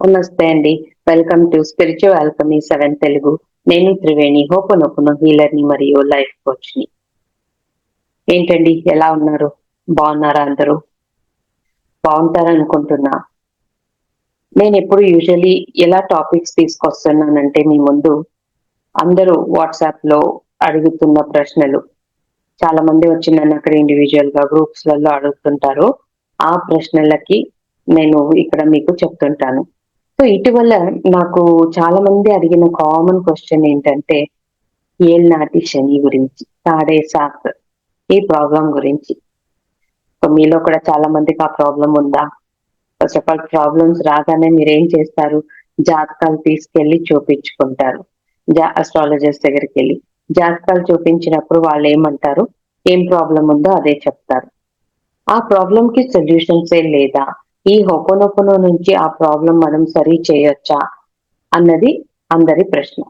నమస్తే అండి. Welcome to spiritual alchemy seven Telugu. నేను త్రివేణి. హోపనొప్పును హీలర్ని మరియు లైఫ్ కోచ్ని ఏంటండి ఎలా ఉన్నారు? బాగున్నారా అందరూ? బాగుంటారనుకుంటున్నా నేను ఎప్పుడు యూజువలీ ఎలా టాపిక్స్ తీసుకొస్తున్నానంటే మీ ముందు అందరూ వాట్సాప్లో అడుగుతున్న ప్రశ్నలు. చాలా మంది వచ్చి నన్ను అక్కడ ఇండివిజువల్గా గ్రూప్స్లలో అడుగుతుంటారు. ఆ ప్రశ్నలకి నేను ఇక్కడ మీకు చెప్తుంటాను. సో ఇటీవల నాకు చాలా మంది అడిగిన కామన్ క్వశ్చన్ ఏంటంటే ఏళ్ళనాటి శని గురించి తాడే సాక్ ఈ ప్రాబ్లం గురించి. సో మీలో కూడా చాలా మందికి ఆ ప్రాబ్లం ఉందా? ఫస్ట్ ఆఫ్ ఆల్ ప్రాబ్లమ్స్ రాగానే మీరు ఏం చేస్తారు? జాతకాలు తీసుకెళ్ళి చూపించుకుంటారు. జా అస్ట్రాలజర్స్ దగ్గరికి వెళ్ళి జాతకాలు చూపించినప్పుడు వాళ్ళు ఏమంటారు? ఏం ప్రాబ్లం ఉందో అదే చెప్తారు. ఆ ప్రాబ్లం కి సొల్యూషన్స్ ఏ లేదా? ఈ హొపనొపనో నుంచి ఆ ప్రాబ్లం మనం సరి చేయొచ్చా అన్నది అందరి ప్రశ్న.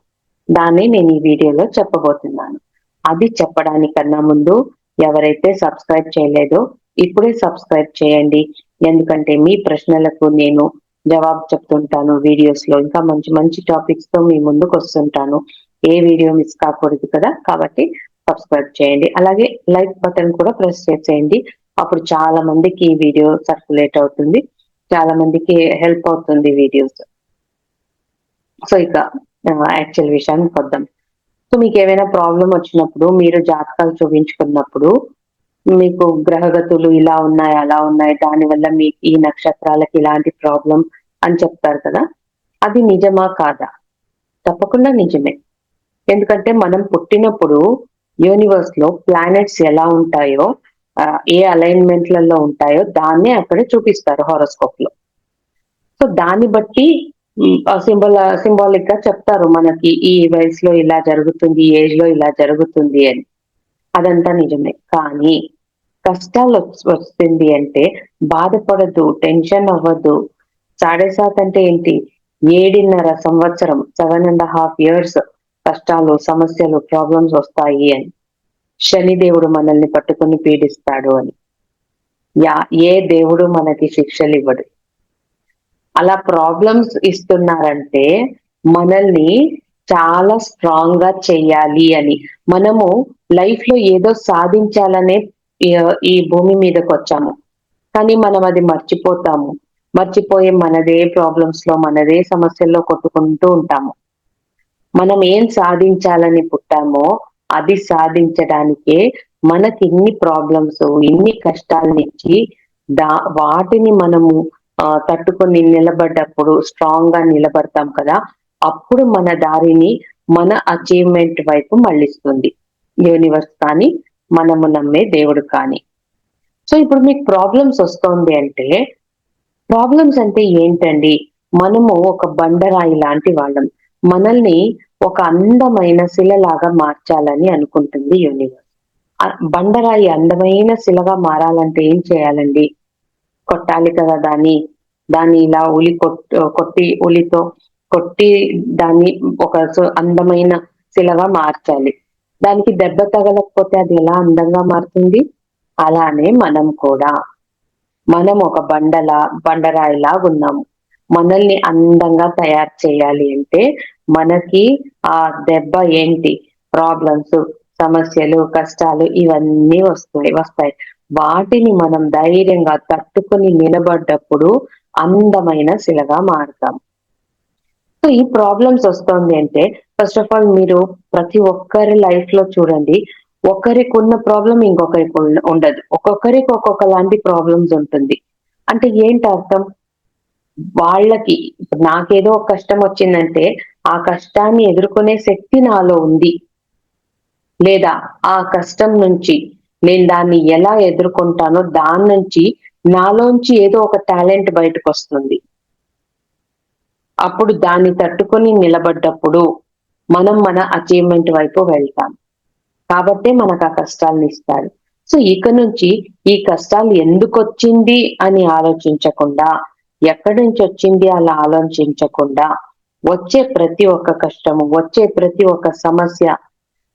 దాన్ని నేను ఈ వీడియోలో చెప్పబోతున్నాను. అది చెప్పడానికన్నా ముందు ఎవరైతే సబ్స్క్రైబ్ చేయలేదో ఇప్పుడే సబ్స్క్రైబ్ చేయండి. ఎందుకంటే మీ ప్రశ్నలకు నేను జవాబు చెప్తుంటాను వీడియోస్లో ఇంకా మంచి మంచి టాపిక్స్తో మీ ముందుకు వస్తుంటాను. ఏ వీడియో మిస్ కాకూడదు కదా? కాబట్టి సబ్స్క్రైబ్ చేయండి. అలాగే లైక్ బటన్ కూడా ప్రెస్ చేసేయండి. అప్పుడు చాలా మందికి ఈ వీడియో సర్క్యులేట్ అవుతుంది. చాలా మందికి హెల్ప్ అవుతుంది వీడియోస్. సో ఇక యాక్చువల్ విషయానికి వద్దాం. సో మీకు ఏమైనా ప్రాబ్లం వచ్చినప్పుడు మీరు జాతకాలు చూపించుకున్నప్పుడు మీకు గ్రహగతులు ఇలా ఉన్నాయి అలా ఉన్నాయి దానివల్ల మీకు ఈ నక్షత్రాలకి ఇలాంటి ప్రాబ్లం అని చెప్తారు కదా అది నిజమా కాదా? తప్పకుండా నిజమే. ఎందుకంటే మనం పుట్టినప్పుడు యూనివర్స్లో ప్లానెట్స్ ఎలా ఉంటాయో ఏ అలైన్మెంట్లలో ఉంటాయో దాన్నే అక్కడ చూపిస్తారు హారోస్కోప్లో సో దాన్ని బట్టి సింబల్ సింబాలిక్గా చెప్తారు మనకి ఈ వయసులో ఇలా జరుగుతుంది ఏజ్లో ఇలా జరుగుతుంది అని. అదంతా నిజమే. కానీ కష్టాలు వస్తుంది అంటే బాధపడద్దు టెన్షన్ అవ్వద్దు సాడే సాత్ అంటే ఏంటి? ఏడున్నర సంవత్సరం సెవెన్ అండ్ హాఫ్ ఇయర్స్ కష్టాలు సమస్యలు ప్రాబ్లమ్స్ వస్తాయి అని. శనిదేవుడు మనల్ని పట్టుకుని పీడిస్తాడు అని. యా ఏ దేవుడు మనకి శిక్షలు ఇవ్వడు అలా ప్రాబ్లమ్స్ ఇస్తున్నారంటే మనల్ని చాలా స్ట్రాంగ్గా చెయ్యాలి అని. మనము లైఫ్లో ఏదో సాధించాలనే ఈ భూమి మీదకి వచ్చాము. కానీ మనం అది మర్చిపోతాము. మర్చిపోయి మనదే ప్రాబ్లమ్స్లో మనదే సమస్యల్లో కొట్టుకుంటూ ఉంటాము. మనం ఏం సాధించాలని పుట్టామో అది సాధించడానికే మనకి ఇన్ని ప్రాబ్లమ్స్ ఇన్ని కష్టాలనిచ్చి దా వాటిని మనము తట్టుకొని నిలబడ్డప్పుడు స్ట్రాంగ్గా నిలబడతాం కదా అప్పుడు మన దారిని మన అచీవ్మెంట్ వైపు మళ్ళిస్తుంది. యూనివర్స్ కానీ మనము నమ్మే దేవుడు కానీ. సో ఇప్పుడు మీకు ప్రాబ్లమ్స్ వస్తుంది అంటే ప్రాబ్లమ్స్ అంటే ఏంటండి? మనము ఒక బండరాయి లాంటి వాళ్ళం. మనల్ని ఒక అందమైన శిలలాగా మార్చాలని అనుకుంటుంది యూనివర్స్ బండరాయి అందమైన శిలగా మారాలంటే ఏం చేయాలండి? కొట్టాలి కదా దాన్ని. దాన్ని ఇలా ఉలి కొట్టి ఉలితో కొట్టి దాన్ని ఒక అందమైన శిలగా మార్చాలి. దానికి దెబ్బ తగలకపోతే అది ఎలా అందంగా మారుతుంది? అలానే మనం కూడా. మనం ఒక బండలా బండరాయిలా ఉన్నాము. మనల్ని అందంగా తయారు చేయాలి అంటే మనకి ఆ దెబ్బ ఏంటి? ప్రాబ్లమ్స్ సమస్యలు కష్టాలు ఇవన్నీ వస్తాయి వస్తాయి. వాటిని మనం ధైర్యంగా తట్టుకుని నిలబడ్డప్పుడు అందమైన శిలగా మారుతాం. సో ఈ ప్రాబ్లమ్స్ వస్తుంది అంటే ఫస్ట్ ఆఫ్ ఆల్ మీరు ప్రతి ఒక్కరి లైఫ్లో చూడండి ఒకరికి ఉన్న ప్రాబ్లం ఇంకొకరికి ఉండదు. ఒక్కొక్కరికి ఒక్కొక్క లాంటి ప్రాబ్లమ్స్ ఉంటుంది. అంటే ఏంటి అర్థం? వాళ్ళకి నాకేదో ఒక కష్టం వచ్చిందంటే ఆ కష్టాన్ని ఎదుర్కొనే శక్తి నాలో ఉంది. లేదా ఆ కష్టం నుంచి నేను దాన్ని ఎలా ఎదుర్కొంటానో దాని నుంచి నాలోంచి ఏదో ఒక టాలెంట్ బయటకు వస్తుంది అప్పుడు దాన్ని తట్టుకొని నిలబడ్డప్పుడు మనం మన అచీవ్మెంట్ వైపు వెళ్తాం. కాబట్టే మనకు ఆ కష్టాలను ఇస్తారు. సో ఇక నుంచి ఈ కష్టాలు ఎందుకు వచ్చింది అని ఆలోచించకుండా ఎక్కడి నుంచి వచ్చింది అలా ఆలోచించకుండా వచ్చే ప్రతి ఒక్క కష్టము వచ్చే ప్రతి ఒక్క సమస్య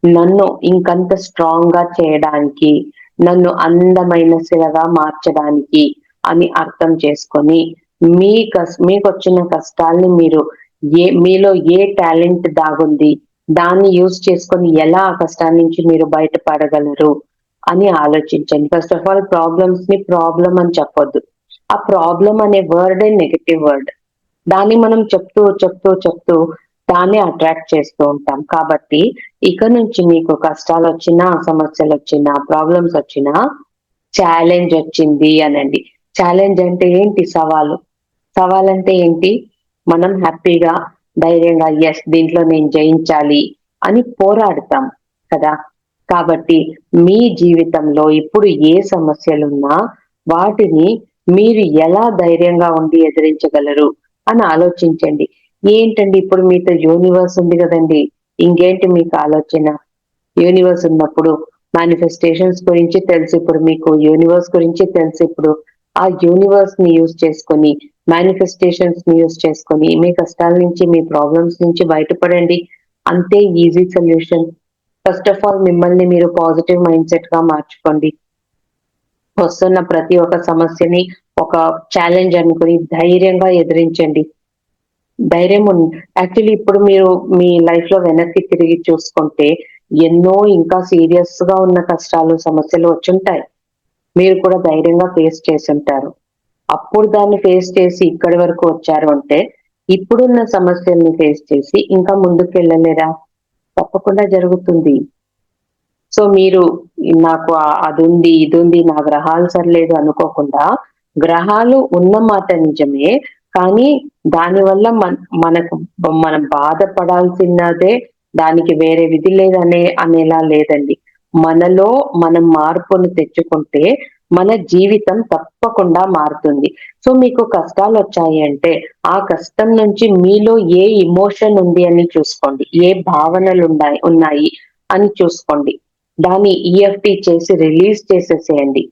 నన్ను ఇంకంత స్ట్రాంగ్గా చేయడానికి నన్ను అందమైన శిలగా మార్చడానికి అని అర్థం చేసుకొని మీ కస్ మీకు వచ్చిన కష్టాల్ని మీరు ఏ మీలో ఏ టాలెంట్ దాగుంది దాన్ని యూజ్ చేసుకొని ఎలా ఆ కష్టాల నుంచి మీరు బయటపడగలరు అని ఆలోచించండి. ఫస్ట్ ఆఫ్ ఆల్ ప్రాబ్లమ్స్ని ప్రాబ్లం అని చెప్పొద్దు. ఆ ప్రాబ్లం అనే వర్డ్ నెగటివ్ వర్డ్ దాన్ని మనం చెప్తూ చెప్తూ చెప్తూ దాన్ని అట్రాక్ట్ చేస్తూ ఉంటాం. కాబట్టి ఇక నుంచి మీకు కష్టాలు వచ్చినా సమస్యలు వచ్చినా ప్రాబ్లమ్స్ వచ్చినా ఛాలెంజ్ వచ్చింది అనండి. ఛాలెంజ్ అంటే ఏంటి? సవాలు. సవాల్ అంటే ఏంటి? మనం హ్యాపీగా ధైర్యంగా ఎస్ దీంట్లో నేను జయించాలి అని పోరాడతాం కదా. కాబట్టి మీ జీవితంలో ఇప్పుడు ఏ సమస్యలున్నా వాటిని మీరు ఎలా ధైర్యంగా ఉండి ఎదిరించగలరు? అని ఆలోచించండి. ఏంటండి ఇప్పుడు మీతో యూనివర్స్ ఉంది కదండి. ఇంకేంటి మీకు ఆలోచన? యూనివర్స్ ఉన్నప్పుడు మేనిఫెస్టేషన్స్ గురించి తెలుసు ఇప్పుడు మీకు. యూనివర్స్ గురించి తెలుసు ఇప్పుడు. ఆ యూనివర్స్ని యూజ్ చేసుకొని మేనిఫెస్టేషన్స్ని యూజ్ చేసుకొని మీ కష్టాల నుంచి మీ ప్రాబ్లమ్స్ నుంచి బయటపడండి. అంతే easy solution first of all మిమ్మల్ని మీరు పాజిటివ్ మైండ్ సెట్గా మార్చుకోండి. వస్తున్న ప్రతి ఒక్క సమస్యని ఒక ఛాలెంజ్ అనుకుని ధైర్యంగా ఎదిరించండి. ధైర్యం యాక్చువల్లీ ఇప్పుడు మీరు మీ లైఫ్లో వెనక్కి తిరిగి చూసుకుంటే ఎన్నో ఇంకా సీరియస్గా ఉన్న కష్టాలు సమస్యలు వచ్చుంటాయి. మీరు కూడా ధైర్యంగా ఫేస్ చేసి ఉంటారు అప్పుడు దాన్ని ఫేస్ చేసి ఇక్కడి వరకు వచ్చారు అంటే ఇప్పుడున్న సమస్యల్ని ఫేస్ చేసి ఇంకా ముందుకు వెళ్ళలేరా? తప్పకుండా జరుగుతుంది. సో మీరు నాకు అది ఉంది ఇది ఉంది నా గ్రహాలు సరిలేదు అనుకోకుండా గ్రహాలు ఉన్న మాట నిజమే కానీ దానివల్ల మన మనకు మనం బాధపడాల్సినదే దానికి వేరే విధి లేదనే అనేలా లేదండి. మనలో మనం మార్పును తెచ్చుకుంటే మన జీవితం తప్పకుండా మారుతుంది. సో మీకు కష్టాలు వచ్చాయి అంటే ఆ కష్టం నుంచి మీలో ఏ ఇమోషన్ ఉంది అని చూసుకోండి. ఏ భావనలు ఉన్నాయి ఉన్నాయి అని చూసుకోండి. దాన్ని ఈఎఫ్టి చేసి రిలీజ్ చేసేసేయండి.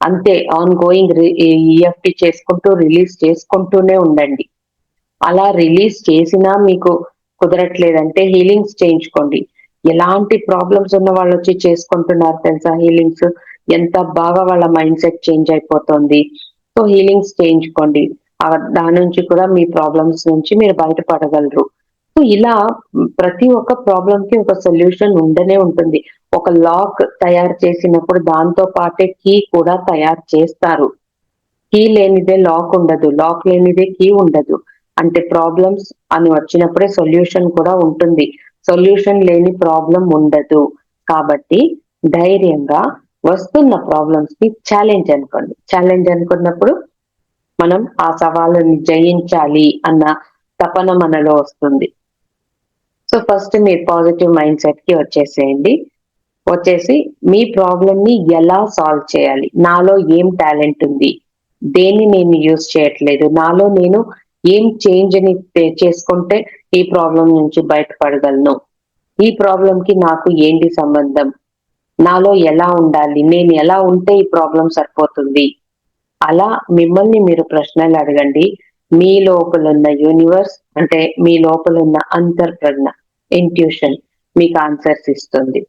అంతే ఆన్ గోయింగ్ ఈఎఫ్టి చేసుకుంటూ రిలీజ్ చేసుకుంటూనే ఉండండి. అలా రిలీజ్ చేసినా మీకు కుదరట్లేదంటే హీలింగ్స్ చేయించుకోండి. ఎలాంటి ప్రాబ్లమ్స్ ఉన్న వాళ్ళు వచ్చి చేసుకుంటున్నారు తెలుసా? హీలింగ్స్ ఎంత బాగా వాళ్ళ మైండ్ సెట్ చేంజ్ అయిపోతుంది. సో హీలింగ్స్ చేయించుకోండి. దాని నుంచి కూడా మీ ప్రాబ్లమ్స్ నుంచి మీరు బయటపడగలరు. ఇలా ప్రతి ఒక్క ప్రాబ్లం కి ఒక సొల్యూషన్ ఉండనే ఉంటుంది. ఒక లాక్ తయారు చేసినప్పుడు దాంతో పాటే కీ కూడా తయారు చేస్తారు. కీ లేనిదే లాక్ ఉండదు. లాక్ లేనిదే కీ ఉండదు. అంటే ప్రాబ్లమ్స్ అని వచ్చినప్పుడే సొల్యూషన్ కూడా ఉంటుంది. సొల్యూషన్ లేని ప్రాబ్లం ఉండదు. కాబట్టి ధైర్యంగా వస్తున్న ప్రాబ్లమ్స్ని ఛాలెంజ్ అనుకోండి. ఛాలెంజ్ అనుకున్నప్పుడు మనం ఆ సవాళ్ళని జయించాలి అన్న తపన మనలో వస్తుంది. సో ఫస్ట్ మీరు పాజిటివ్ మైండ్ సెట్కి వచ్చేసేయండి. వచ్చేసి మీ ప్రాబ్లం ని ఎలా సాల్వ్ చేయాలి? నాలో ఏం టాలెంట్ ఉంది? దేన్ని నేను యూజ్ చేయట్లేదు? నాలో నేను ఏం చేంజ్ అని చేసుకుంటే ఈ ప్రాబ్లం నుంచి బయటపడగలను? ఈ ప్రాబ్లం కి నాకు ఏంటి సంబంధం? నాలో ఎలా ఉండాలి? నేను ఎలా ఉంటే ఈ ప్రాబ్లం సరిపోతుంది? అలా మిమ్మల్ని మీరు ప్రశ్నలు అడగండి. మీ లోపల ఉన్న యూనివర్స్ అంటే మీ లోపల ఉన్న అంతర్ప్రజ్ఞ ఇంట్యూషన్ మీకు ఆన్సర్స్ ఇస్తుంది.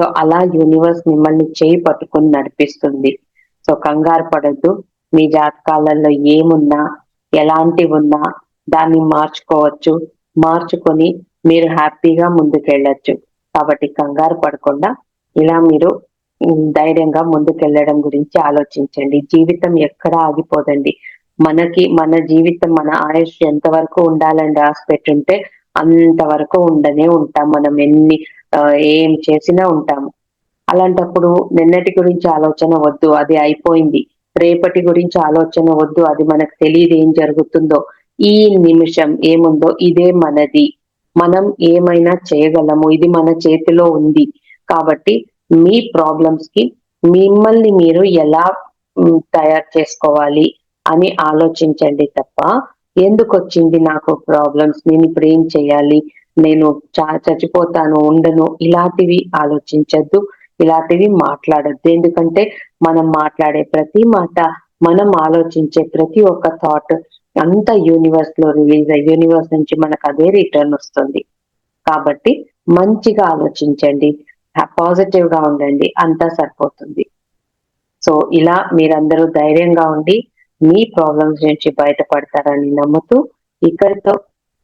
సో అలా యూనివర్స్ మిమ్మల్ని చేయి పట్టుకుని నడిపిస్తుంది. సో కంగారు పడద్దు. మీ జాతకాలలో ఏమున్నా ఎలాంటివి ఉన్నా దాన్ని మార్చుకోవచ్చు. మార్చుకొని మీరు హ్యాపీగా ముందుకెళ్ళచ్చు. కాబట్టి కంగారు పడకుండా ఇలా మీరు ధైర్యంగా ముందుకెళ్ళడం గురించి ఆలోచించండి. జీవితం ఎక్కడ ఆగిపోదండి. మనకి మన జీవితం మన ఆయుష్ ఎంత వరకు ఉండాలని రాసి పెట్టుంటే అంతవరకు ఉండనే ఉంటాం మనం ఎన్ని ఏం చేసినా ఉంటాము అలాంటప్పుడు నిన్నటి గురించి ఆలోచన వద్దు అది అయిపోయింది. రేపటి గురించి ఆలోచన వద్దు అది మనకు తెలియదు ఏం జరుగుతుందో. ఈ నిమిషం ఏముందో ఇదే మనది. మనం ఏమైనా చేయగలము ఇది మన చేతిలో ఉంది. కాబట్టి మీ ప్రాబ్లమ్స్కి మిమ్మల్ని మీరు ఎలా తయారు చేసుకోవాలి అని ఆలోచించండి తప్ప ఎందుకు వచ్చింది నాకు ప్రాబ్లమ్స్ నేను ఇప్పుడు ఏం చేయాలి? నేను చచ్చిపోతాను ఉండను. ఇలాంటివి ఆలోచించద్దు. ఇలాంటివి మాట్లాడద్దు. ఎందుకంటే మనం మాట్లాడే ప్రతి మాట మనం ఆలోచించే ప్రతి ఒక్క థాట్ అంత యూనివర్స్లో రిలీజ్ అయ్యి యూనివర్స్ నుంచి మనకు అదే రిటర్న్ వస్తుంది. కాబట్టి మంచిగా ఆలోచించండి. పాజిటివ్గా ఉండండి. అంతా సరిపోతుంది. సో ఇలా మీరందరూ ధైర్యంగా ఉండి మీ ప్రాబ్లమ్స్ నుంచి బయటపడతారని నమ్ముతూ ఇక్కడితో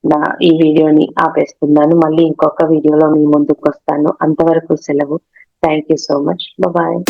నా ఈ వీడియోని ఆపేస్తున్నాను. మళ్ళీ ఇంకొక వీడియోలో మీ ముందుకు వస్తాను. అంతవరకు సెలవు. Thank you so much bye